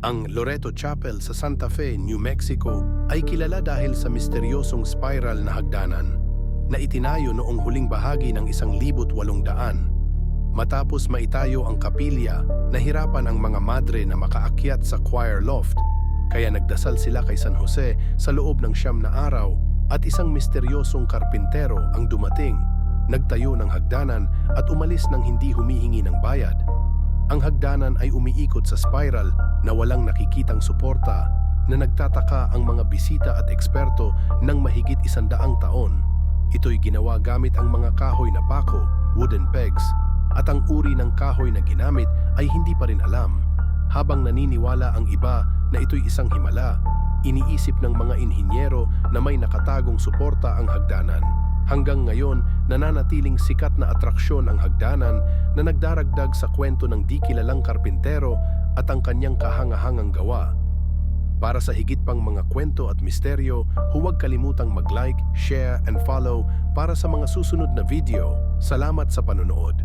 Ang Loreto Chapel sa Santa Fe, New Mexico ay kilala dahil sa misteryosong spiral na hagdanan na itinayo noong huling bahagi ng 1800. Matapos maitayo ang kapilya, nahirapan ang mga madre na makaakyat sa choir loft kaya nagdasal sila kay San Jose sa loob ng siyam na araw at isang misteryosong karpintero ang dumating, nagtayo ng hagdanan at umalis ng hindi humihingi ng bayad. Hagdanan ay umiikot sa spiral na walang nakikitang suporta na nagtataka ang mga bisita at eksperto ng mahigit isandaang taon. Ito'y ginawa gamit ang mga kahoy na pako, wooden pegs, at ang uri ng kahoy na ginamit ay hindi pa rin alam. Habang naniniwala ang iba na ito'y isang himala, iniisip ng mga inhinyero na may nakatagong suporta ang hagdanan. Hanggang ngayon, nananatiling sikat na atraksyon ang hagdanan na nagdaragdag sa kwento ng di kilalang karpintero at ang kanyang kahangahangang gawa. Para sa higit pang mga kwento at misteryo, huwag kalimutang mag-like, share, and follow para sa mga susunod na video. Salamat sa panonood.